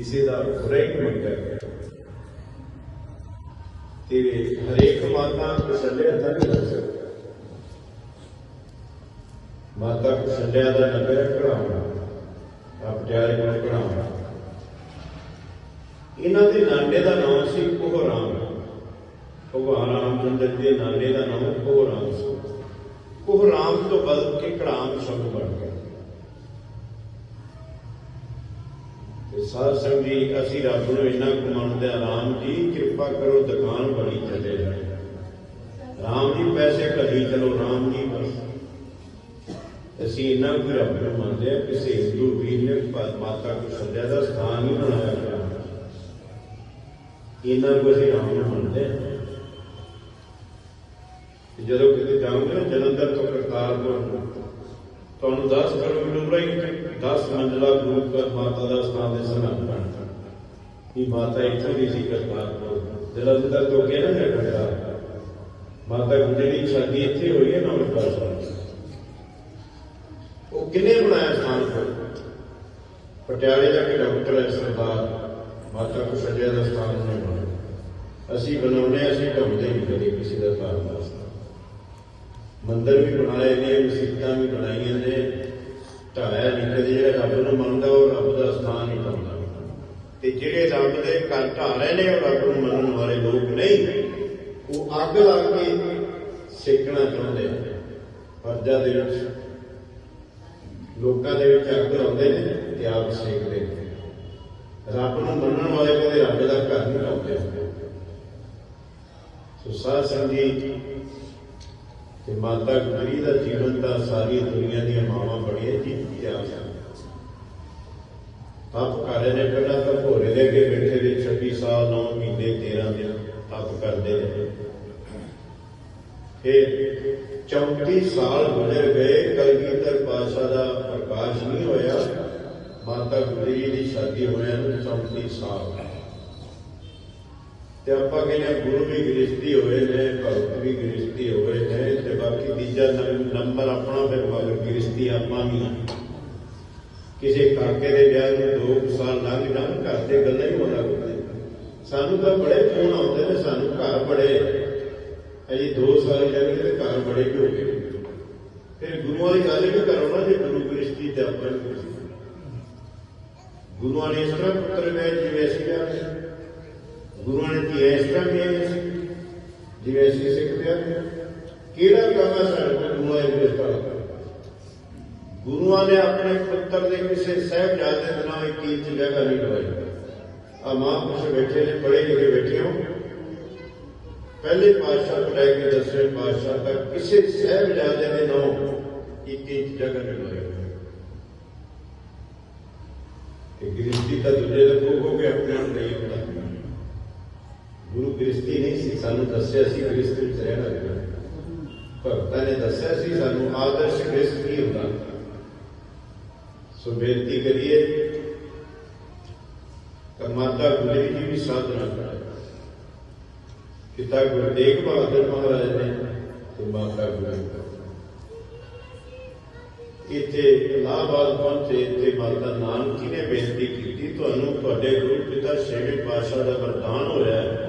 ਕਿਸੇ ਦਾ ਬੁਰਾ ਹੀ ਮੰਗਿਆ ਤੇ ਹਰੇਕ ਮਾਤਾ ਕਸਲਿਆ ਤਾਂ ਨਹੀਂ ਲੱਗ ਸਕਦਾ। ਮਾਤਾ ਕਸਲਿਆ ਦਾ ਨਗਰ ਕਢਾਉਣਾ ਆ ਪਟਿਆਲੇ ਕੋਲ ਕਢਾਉਣਾ ਇਹਨਾਂ ਦੇ ਨਾਨੇ ਦਾ ਨਾਮ ਸੀ ਕੋਹਰਾਮ ਭਗਵਾਨ ਰਾਮਚੰਦਰ ਦੇ ਨਾਨੇ ਦਾ ਨਾਮ ਕੋਹਰਾਮ ਸੀ। ਕੋਹਰਾਮ ਤੋਂ ਬਦਲ ਕੇ ਕੜਾਮ ਸ਼ਬਦ ਬਣ ਗਿਆ ਤੇ ਸਾਧ ਸੰਗਤ ਅਸੀਂ ਰੱਬ ਨੂੰ ਇੰਨਾ ਕੁ ਮੰਨਦੇ ਹਾਂ, ਰਾਮ ਜੀ, ਕਿਰਪਾ ਕਰੋ, ਦੁਕਾਨ ਬਣੀ ਚੱਲੇ ਰਾਮ ਜੀ, ਪੈਸੇ ਕਢੀ ਚਲੋ, ਰਾਮ ਜੀ ਬਸ। ਅਸੀਂ ਇੰਨਾ ਕੁ ਰੱਬ ਨੂੰ ਮੰਨਦੇ ਹਾਂ, ਕਿਸੇ ਹਿੰਦੂ ਵੀਰ ਨੇ ਮਾਤਾ ਕੋ ਸੰਧਿਆ ਦਾ ਸਥਾਨ ਹੀ ਬਣਾਇਆ ਗਿਆ ਇਹਨਾਂ ਨੂੰ ਅਸੀਂ ਰਾਮ ਨੂੰ ਮੰਨਦੇ ਹਾਂ। ਜਦੋਂ ਕਿਤੇ ਜਾਓਗੇ ਨਾ, ਜਲੰਧਰ ਤੋਂ ਕਰਤਾਰਪੁਰ ਤੁਹਾਨੂੰ 10 ਕਿਲੋਮੀਟਰ ਹੀ। 10 ਮੰਜ਼ਲਾ ਗੁਰੂ ਮਾਤਾ ਦਾ ਸਥਾਨ ਦੇ ਸਨਾਨ ਬਣਦਾ ਇਹ ਮਾਤਾ ਇੱਥੋਂ ਦੀ ਸੀ ਕਰਤਾਰਪੁਰ ਜਲੰਧਰ ਤੋਂ ਅੱਗੇ ਨਾ ਜਾਂਦਾ ਮਾਤਾ ਗੁਜਰੀ ਸ਼ਾਦੀ ਇੱਥੇ ਹੋਈ ਹੈ ਨਾ ਅੰਮ੍ਰਿਤਸਰ ਉਹ ਕਿੰਨੇ ਬਣਾਇਆ ਸਥਾਨ ਪਟਿਆਲੇ ਜਾ ਕੇ ਡਾਕਟਰ ਹੈ ਸਰਦਾਰ ਮਾਤਾ ਕੋ ਸਜਿਆ ਦਾ ਸਥਾਨ ਨਹੀਂ ਬਣਾਇਆ। ਅਸੀਂ ਬਣਾਉਣੇ ਅਸੀਂ ਢਾਉਂਦੇ ਨਹੀਂ ਕਦੇ ਕਿਸੇ ਦਾ ਸਥਾਨ। ਮੰਦਰ ਵੀ ਬਣਾਏ ਨੇ, ਮਸਜਿਦਾਂ ਵੀ ਬਣਾਈਆਂ ਨੇ। ਢਾਇਆ ਨਹੀਂ ਕਦੇ ਜਿਹੜਾ ਰੱਬ ਨੂੰ ਮੰਨਦਾ ਉਹ ਰੱਬ ਦਾ ਸਥਾਨ ਹੀ ਢਾਉਂਦਾ ਤੇ ਜਿਹੜੇ ਰੱਬ ਦੇ ਘਰ ਢਾ ਨੇ, ਉਹ ਰੱਬ ਨੂੰ ਮੰਨਣ ਵਾਲੇ ਲੋਕ ਨਹੀਂ। ਉਹ ਅੱਗ ਲਾ ਕੇ ਸੇਕਣਾ ਚਾਹੁੰਦੇ ਆ ਪਰਜਾ ਦੇ ਵਿੱਚ। ਲੋਕਾਂ ਦੇ ਵਿੱਚ ਅੱਗ ਲਾਉਂਦੇ ਨੇ ਤੇ ਆਪ ਸੇਕਦੇ ਨੇ। ਰੱਬ ਨੂੰ ਮੰਨਣ ਵਾਲੇ ਕਦੇ ਰੱਬ ਦਾ ਘਰ ਨਹੀਂ ਢਾਉਂਦੇ ਸੋ ਸਾਧ ਸੰਗਤ ਤੇ ਮਾਤਾ ਗੁਜਰੀ ਦਾ ਜੀਵਨ ਤਾਂ ਸਾਰੀ ਦੁਨੀਆ ਦੀਆਂ ਮਾਵਾਂ ਬੜੀਆਂ ਜੀਤੀ ਆ ਤਪ ਕਰ ਰਹੇ ਨੇ, ਪਹਿਲਾਂ ਤਾਂ ਭੋਰੇ ਦੇ ਅੱਗੇ ਬੈਠੇ ਦੇ 26 ਸਾਲ 9 ਮਹੀਨੇ 13 ਦਿਨ ਤਪ ਕਰਦੇ ਰਹੇ ਫਿਰ 34 ਸਾਲ ਗੁਜ਼ਰ ਗਏ ਕਲਗੀਧਰ ਪਾਸ਼ਾ ਦਾ ਪ੍ਰਕਾਸ਼ ਨਹੀਂ ਹੋਇਆ। ਮਾਤਾ ਗੁਜਰੀ ਦੀ ਸ਼ਾਦੀ ਹੋਇਆ ਨੂੰ 34 ਸਾਲ। ਤੇ ਆਪਾਂ ਕਹਿੰਦੇ ਗੁਰੂ ਵੀ ਗ੍ਰਸਤੀ ਹੋਏ ਨੇ, ਭਗਤ ਵੀ ਗ੍ਰਸਤੀ ਹੋਏ ਨੇ ਤੇ ਬਾਕੀ ਤੀਜਾ ਨੰਬਰ ਆਪਣਾ ਫਿਰ ਮਗਰ ਗ੍ਰਸਤੀ ਆਪਾਂ ਵੀ ਕਿਸੇ ਕਾਕੇ ਦੇ ਵਿਆਹ ਨੂੰ 2 ਸਾਲ ਲੰਘ ਜਾਣ, ਘਰ ਦੇ ਗੱਲਾਂ ਹੀ ਹੋਣਾ ਕਰਦੇ ਸਾਨੂੰ ਤਾਂ ਬੜੇ ਫੋਨ ਆਉਂਦੇ ਨੇ, ਸਾਨੂੰ ਘਰ ਬੜੇ, ਅਜੇ 2 ਸਾਲ ਜਾਂਦੇ ਤੇ ਘਰ ਬੜੇ ਕਿਉਂ ਗਏ। ਫਿਰ ਗੁਰੂਆਂ ਦੀ ਗੱਲ ਵੀ ਕਰੋ ਨਾ ਜੇ ਗੁਰੂ ਗ੍ਰਸਤੀ ਤੇ ਆਪਾਂ ਗੁਰੂਆਂ ਨੇ ਇਸ ਤਰ੍ਹਾਂ ਪੁੱਤਰ ਗਏ ਜਿਵੇਂ ਅਸੀਂ ਗੁਰੂਆਂ ਨੇ ਕੀ ਇਸ ਤਰ੍ਹਾਂ ਕਿਹਾ ਸੀ ਜਿਵੇਂ ਅਸੀਂ ਸਿੱਖਦੇ ਹਾਂ ਕਿਹੜਾ ਕੰਮ ਹੈ ਸਾਡੇ ਕੋਲ ਗੁਰੂਆਂ ਦੇ ਵਿਸਤਾਰ ਗੁਰੂਆਂ ਨੇ ਆਪਣੇ ਪੁੱਤਰ ਦੇ ਕਿਸੇ ਸਹਿਬਜ਼ਾਦੇ ਦੇ ਨਾਲ ਇੱਕ ਇੰਚ ਜਗ੍ਹਾ ਨਹੀਂ ਲਵਾਈ ਆ ਮਹਾਂਪੁਰਸ਼ ਬੈਠੇ ਨੇ ਪੜ੍ਹੇ ਲਿਖੇ ਬੈਠੇ ਹੋ ਪਹਿਲੇ ਪਾਤਸ਼ਾਹ ਤੋਂ ਲੈ ਕੇ ਦਸਵੇਂ ਪਾਤਸ਼ਾਹ ਤੱਕ ਕਿਸੇ ਸਹਿਬਜ਼ਾਦੇ ਦੇ ਨਾਮ ਇੱਕ ਇੰਚ ਜਗ੍ਹਾ ਨਹੀਂ ਲਵਾਈ ਇਹ ਗ੍ਰਸਤੀ ਤਾਂ ਦੂਜੇ ਦੇ ਕੋਕੋ ਕੇ ਆਪਣੇ ਆਪ ਨਹੀਂ ਹੁੰਦਾ ਗੁਰੂ ਗ੍ਰਸਤੀ ਨਹੀਂ ਸੀ ਸਾਨੂੰ ਦੱਸਿਆ ਸੀ ਗ੍ਰਸਤੀ ਵਿੱਚ ਰਹਿਣਾ ਹੈ ਭਗਤਾਂ ਨੇ ਦੱਸਿਆ ਸੀ ਸਾਨੂੰ ਆਦਰਸ਼ ਗ੍ਰਸਤ ਕੀ ਹੁੰਦਾ ਸੋ ਬੇਨਤੀ ਕਰੀਏ ਕਿ ਮਾਤਾ ਗੁਜਰੀ ਜੀ ਵੀ ਸਾਧਨਾ ਕਰੇ ਪਿਤਾ ਗੁਰੂ ਤੇਗ ਬਹਾਦਰ ਮਹਾਰਾਜ ਨੇ ਤੇ ਮਾਤਾ ਗੁਜਰੀ ਇੱਥੇ ਇਲਾਹਾਬਾਦ ਪਹੁੰਚੇ ਤੇ ਮਾਤਾ ਨਾਨਕੀ ਨੇ ਬੇਨਤੀ ਕੀਤੀ ਤੁਹਾਨੂੰ ਤੁਹਾਡੇ ਗੁਰੂ ਪਿਤਾ ਛੇਵੇਂ ਪਾਤਸ਼ਾਹ ਦਾ ਵਰਦਾਨ ਹੋਇਆ ਹੈ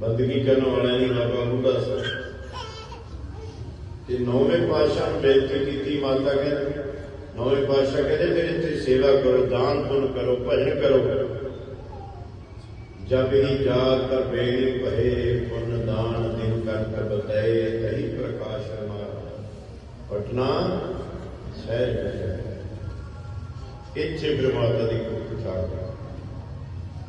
ਬੰਦਗੀ ਕਰਨ ਵਾਲਿਆਂ ਦੀ ਬਾਬਾ ਬੁੱਢਾ ਸਾਹਿਬ ਤੇ ਨੌਵੇਂ ਪਾਤਸ਼ਾਹ ਨੂੰ ਬੇਨਤੀ ਕੀਤੀ, ਮਾਤਾ ਕਹਿੰਦੇ, ਨੌਵੇਂ ਪਾਤਸ਼ਾਹ ਕਹਿੰਦੇ ਫਿਰ ਇੱਥੇ ਸੇਵਾ ਕਰੋ, ਦਾਨ ਪੁੰਨ ਕਰੋ, ਭਜਨ ਕਰੋ। ਜਬ ਹੀ ਜਾਤ ਕਰ ਬੇੜੀ ਭਏ ਪੁੰਨ ਦਾਨ ਦਿਨ ਕਰ ਕਰ ਬਤਾਏ ਤਹੀ ਪ੍ਰਕਾਸ਼ ਹਮਾਰਾ ਪਟਨਾ ਸ਼ਹਿਰ ਇੱਥੇ ਬ੍ਰਹਮਾਤਾ ਦੀ ਕੁੱਖ ਠਾਕ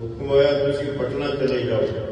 ਹੁਕਮ ਹੋਇਆ, ਤੁਸੀਂ ਪਟਨਾ ਚਲੇ ਜਾਓ।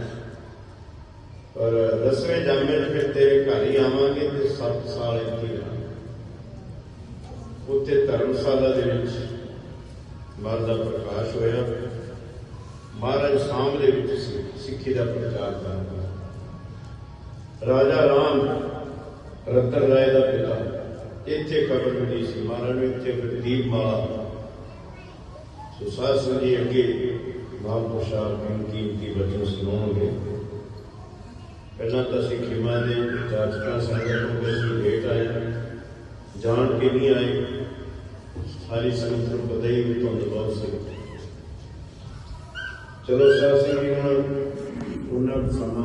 اور دسویں جامع پھر تیرے گھر ہی آواں گے تو سات سال اتنے رہا اتنے دھرمشالہ مل کا پرکاش ہوا مہاراج سام کے سکھی کا پرچار کر راجا رام رتن رائے کا پتا۔ اتنے قبر بنی سی، مہاراج اتنے دیپ مالا سو سات سنجی اگے باب پوشاک کی بچوں سنا گے۔ ਪਹਿਲਾਂ ਤਾਂ ਅਸੀਂ ਖਿਮਾ ਦੇ ਜਾਚਕਾਂ ਸੰਗਤ ਨੂੰ ਅਸੀਂ ਲੇਟ ਆਏ, ਜਾਣ ਕੇ ਨਹੀਂ ਆਏ। ਸਾਰੀ ਸੰਗਤ ਨੂੰ ਪਤਾ ਹੀ ਵੀ ਤੁਹਾਨੂੰ ਬਹੁਤ ਸੀ ਚਲੋ ਸਾਧ ਜੀ ਹੁਣ ਉਹਨਾਂ ਸਮਾਂ